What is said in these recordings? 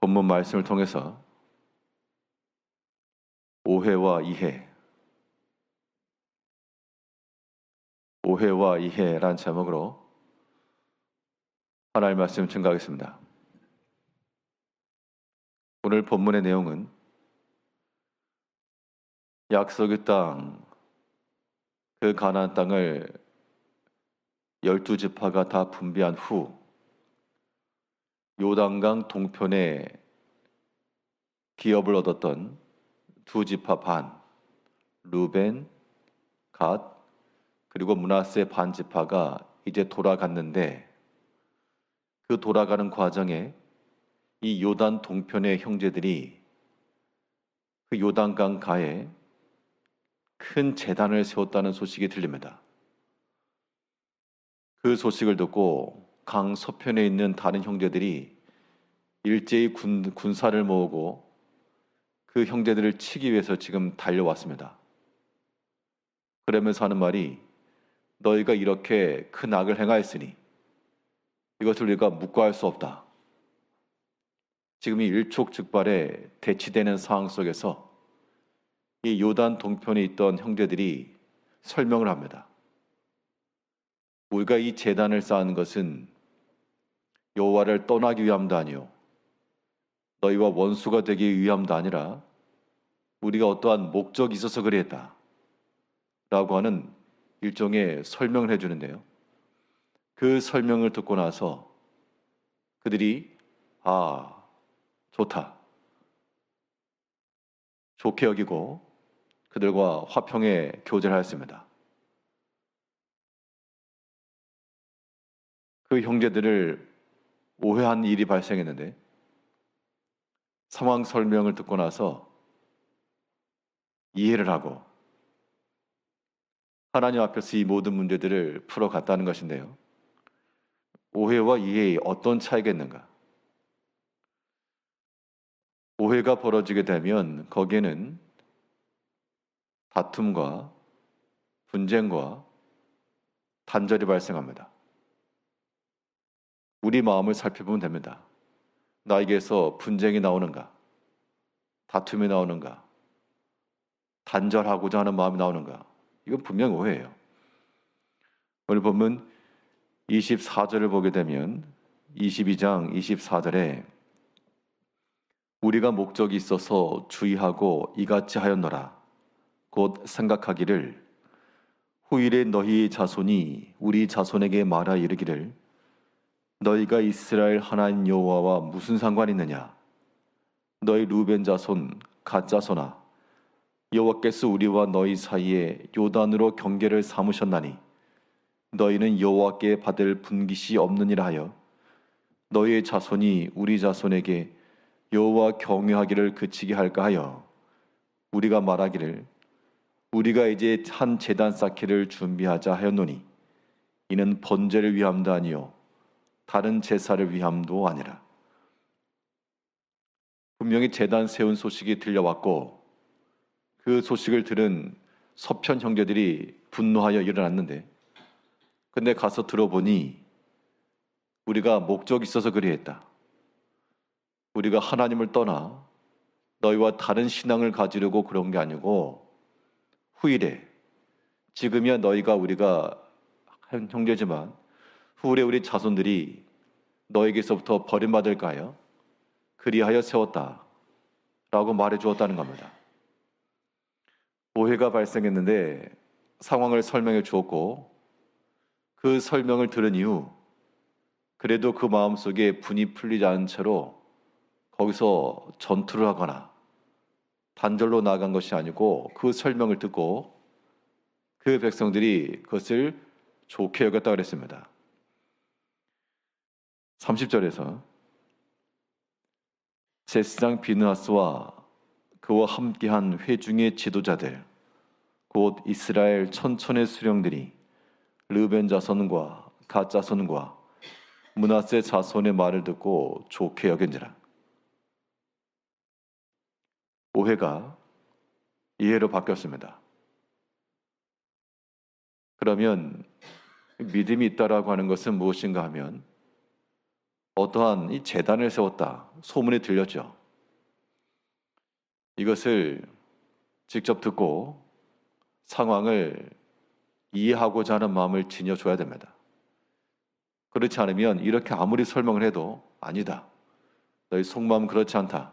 본문 말씀을 통해서 오해와 이해, 오해와 이해란 제목으로 하나님 말씀 증가하겠습니다. 오늘 본문의 내용은 약속의 땅, 그 가나안 땅을 열두 지파가 다 분배한 후 요단강 동편에 기업을 얻었던 두 지파 반, 루벤, 갓, 그리고 문하세 반 지파가 이제 돌아갔는데 그 돌아가는 과정에 이 요단 동편의 형제들이 그 요단강 가에 큰 재단을 세웠다는 소식이 들립니다. 그 소식을 듣고 강 서편에 있는 다른 형제들이 일제히 군, 군사를 모으고 그 형제들을 치기 위해서 지금 달려왔습니다. 그러면서 하는 말이 너희가 이렇게 큰 악을 행하였으니 이것을 우리가 묵과할 수 없다. 지금 이 일촉즉발에 대치되는 상황 속에서 이 요단 동편에 있던 형제들이 설명을 합니다. 우리가 이 재단을 쌓은 것은 여호와를 떠나기 위함도 아니요 너희와 원수가 되기 위함도 아니라 우리가 어떠한 목적이 있어서 그랬다. 라고 하는 일종의 설명을 해주는데요. 그 설명을 듣고 나서 그들이 아, 좋다. 좋게 여기고 그들과 화평의 교제를 하였습니다. 그 형제들을 오해한 일이 발생했는데 상황 설명을 듣고 나서 이해를 하고 하나님 앞에서 이 모든 문제들을 풀어갔다는 것인데요. 오해와 이해의 어떤 차이가 있는가? 오해가 벌어지게 되면 거기에는 다툼과 분쟁과 단절이 발생합니다. 우리 마음을 살펴보면 됩니다. 나에게서 분쟁이 나오는가? 다툼이 나오는가? 단절하고자 하는 마음이 나오는가? 이건 분명 오해예요. 오늘 보면 24절을 보게 되면 22장 24절에 우리가 목적이 있어서 주의하고 이같이 하였노라. 곧 생각하기를 후일에 너희 자손이 우리 자손에게 말하 이르기를 너희가 이스라엘 하나님 여호와와 무슨 상관이 있느냐? 너희 루벤 자손 갓 자손아 여호와께서 우리와 너희 사이에 요단으로 경계를 삼으셨나니 너희는 여호와께 받을 분깃이 없느니라 하여 너희의 자손이 우리 자손에게 여호와 경외하기를 그치게 할까 하여 우리가 말하기를 우리가 이제 한 제단 쌓기를 준비하자 하였노니 이는 번제를 위함도 아니요 다른 제사를 위함도 아니라 분명히 제단 세운 소식이 들려왔고 그 소식을 들은 서편 형제들이 분노하여 일어났는데 근데 가서 들어보니 우리가 목적이 있어서 그리했다. 우리가 하나님을 떠나 너희와 다른 신앙을 가지려고 그런 게 아니고 후일에 지금이야 너희가 우리가 한 형제지만 후일에 우리 자손들이 너에게서부터 버림받을까요? 그리하여 세웠다. 라고 말해 주었다는 겁니다. 오해가 발생했는데 상황을 설명해 주었고 그 설명을 들은 이후 그래도 그 마음속에 분이 풀리지 않은 채로 거기서 전투를 하거나 단절로 나간 것이 아니고 그 설명을 듣고 그 백성들이 그것을 좋게 여겼다 그랬습니다. 30절에서 제스장 비느하스와 그와 함께한 회중의 지도자들 곧 이스라엘 천천의 수령들이 르벤 자손과 갓 자손과 문하세 자손의 말을 듣고 좋게 여긴지라 오해가 이해로 바뀌었습니다. 그러면 믿음이 있다라고 하는 것은 무엇인가 하면 어떠한 이 재단을 세웠다 소문이 들렸죠. 이것을 직접 듣고 상황을 이해하고자 하는 마음을 지녀줘야 됩니다. 그렇지 않으면 이렇게 아무리 설명을 해도 아니다. 너희 속마음 그렇지 않다.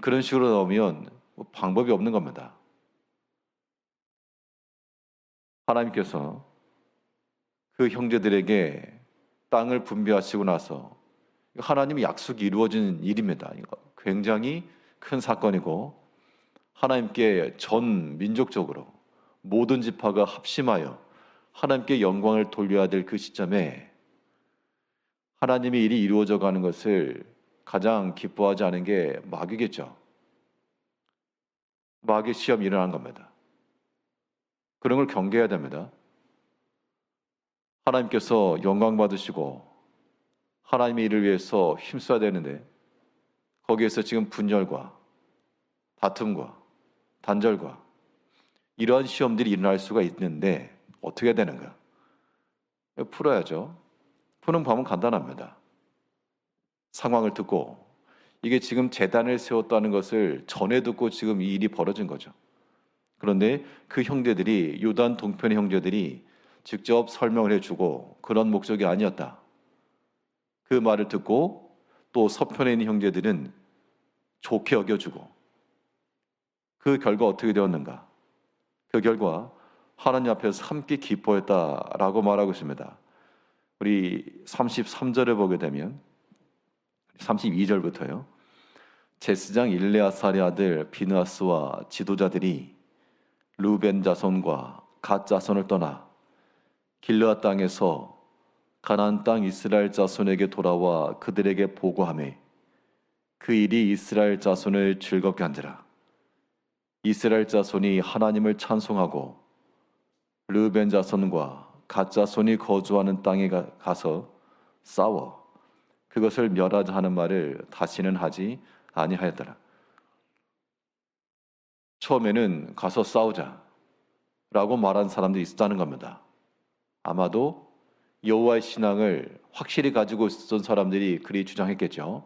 그런 식으로 나오면 뭐 방법이 없는 겁니다. 하나님께서 그 형제들에게 땅을 분배하시고 나서 하나님의 약속이 이루어진 일입니다. 이거 굉장히 큰 사건이고 하나님께 전 민족적으로 모든 지파가 합심하여 하나님께 영광을 돌려야 될 그 시점에 하나님의 일이 이루어져 가는 것을 가장 기뻐하지 않은 게 마귀겠죠. 마귀 시험이 일어난 겁니다. 그런 걸 경계해야 됩니다. 하나님께서 영광 받으시고 하나님의 일을 위해서 힘써야 되는데 거기에서 지금 분열과 다툼과 단절과 이러한 시험들이 일어날 수가 있는데 어떻게 되는가? 풀어야죠. 푸는 방법은 간단합니다. 상황을 듣고 이게 지금 재단을 세웠다는 것을 전에 듣고 지금 이 일이 벌어진 거죠. 그런데 그 형제들이 요단 동편의 형제들이 직접 설명을 해주고 그런 목적이 아니었다. 그 말을 듣고 또 서편에 있는 형제들은 좋게 여겨주고 그 결과 어떻게 되었는가? 그 결과 하나님 앞에서 함께 기뻐했다라고 말하고 있습니다. 우리 33절을 보게 되면 32절부터요. 제스장 일레아살의 아들 비누아스와 지도자들이 루벤 자손과 갓 자손을 떠나 길르앗 땅에서 가나안 땅 이스라엘 자손에게 돌아와 그들에게 보고하매 그 일이 이스라엘 자손을 즐겁게 한지라 이스라엘 자손이 하나님을 찬송하고 르벤 자손과 갓 자손이 거주하는 땅에 가- 가서 싸워 그것을 멸하자 하는 말을 다시는 하지 아니하였더라. 처음에는 가서 싸우자라고 말한 사람들이 있었다는 겁니다. 아마도 여호와의 신앙을 확실히 가지고 있었던 사람들이 그리 주장했겠죠.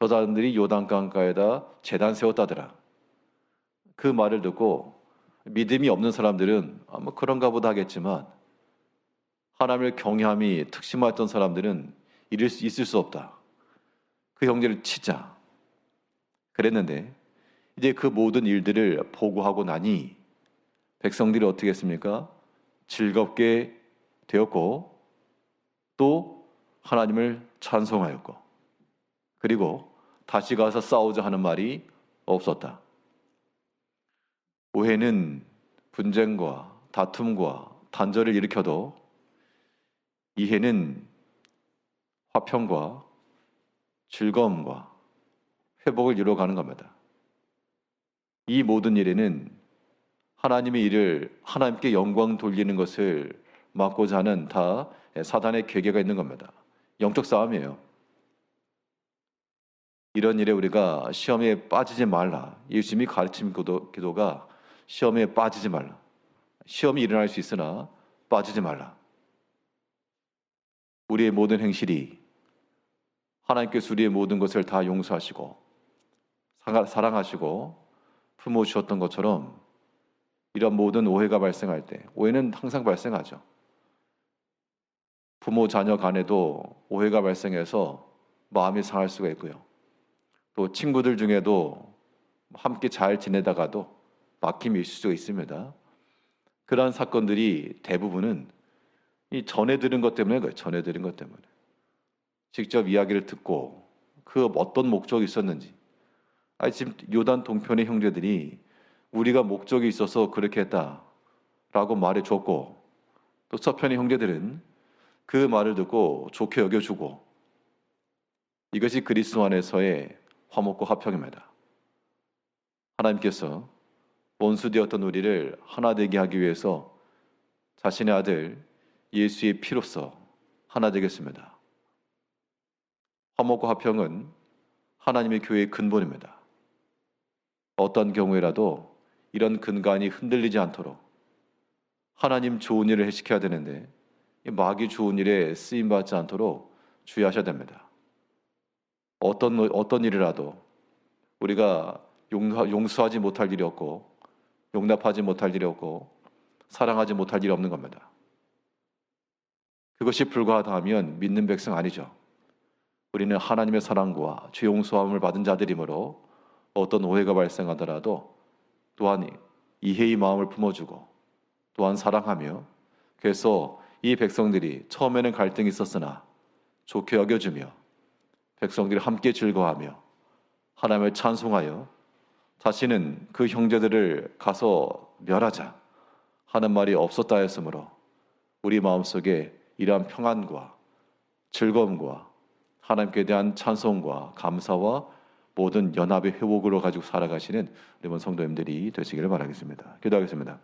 저 사람들이 요단강가에다 재단 세웠다더라. 그 말을 듣고 믿음이 없는 사람들은 아, 뭐 그런가 보다 하겠지만 하나님을 경외함이 특심했던 사람들은 이럴 수 있을 수 없다. 그 형제를 치자. 그랬는데 이제 그 모든 일들을 보고하고 나니 백성들이 어떻게 했습니까? 즐겁게 되었고 또 하나님을 찬송하였고 그리고 다시 가서 싸우자 하는 말이 없었다. 오해는 분쟁과 다툼과 단절을 일으켜도 이해는 화평과 즐거움과 회복을 이루어가는 겁니다. 이 모든 일에는 하나님의 일을 하나님께 영광 돌리는 것을 막고자 하는 다 사단의 계계가 있는 겁니다. 영적 싸움이에요. 이런 일에 우리가 시험에 빠지지 말라. 예수님이 가르침 기도, 기도가 시험에 빠지지 말라. 시험이 일어날 수 있으나 빠지지 말라. 우리의 모든 행실이 하나님께서 우리의 모든 것을 다 용서하시고 사랑하시고 품어주셨던 것처럼 이런 모든 오해가 발생할 때 오해는 항상 발생하죠. 부모 자녀 간에도 오해가 발생해서 마음이 상할 수가 있고요. 또 친구들 중에도 함께 잘 지내다가도 막힘이 있을 수가 있습니다. 그러한 사건들이 대부분은 이 전해 들은 것 때문에 그래요. 전해 들은 것 때문에. 직접 이야기를 듣고 그 어떤 목적이 있었는지. 아니 지금 요단 동편의 형제들이 우리가 목적이 있어서 그렇게 했다라고 말해 줬고 또 서편의 형제들은 그 말을 듣고 좋게 여겨주고 이것이 그리스도 안에서의 화목과 화평입니다. 하나님께서 원수되었던 우리를 하나 되게 하기 위해서 자신의 아들 예수의 피로써 하나 되겠습니다. 화목과 화평은 하나님의 교회의 근본입니다. 어떤 경우에라도 이런 근간이 흔들리지 않도록 하나님 좋은 일을 해시켜야 되는데 이 마귀 좋은 일에 쓰임 받지 않도록 주의하셔야 됩니다. 어떤 어떤 일이라도 우리가 용서, 용서 하지 못할 일이 없고 용납하지 못할 일이 없고 사랑하지 못할 일이 없는 겁니다. 그것이 불가하다 하면 믿는 백성 아니죠. 우리는 하나님의 사랑과 죄 용서함을 받은 자들이므로 어떤 오해가 발생하더라도 또한 이해의 마음을 품어주고 또한 사랑하며 그래서 이 백성들이 처음에는 갈등이 있었으나 좋게 여겨주며 백성들이 함께 즐거워하며 하나님을 찬송하여 다시는 그 형제들을 가서 멸하자 하는 말이 없었다 했으므로 우리 마음속에 이러한 평안과 즐거움과 하나님께 대한 찬송과 감사와 모든 연합의 회복으로 가지고 살아가시는 우리 본 성도님들이 되시기를 바라겠습니다. 기도하겠습니다.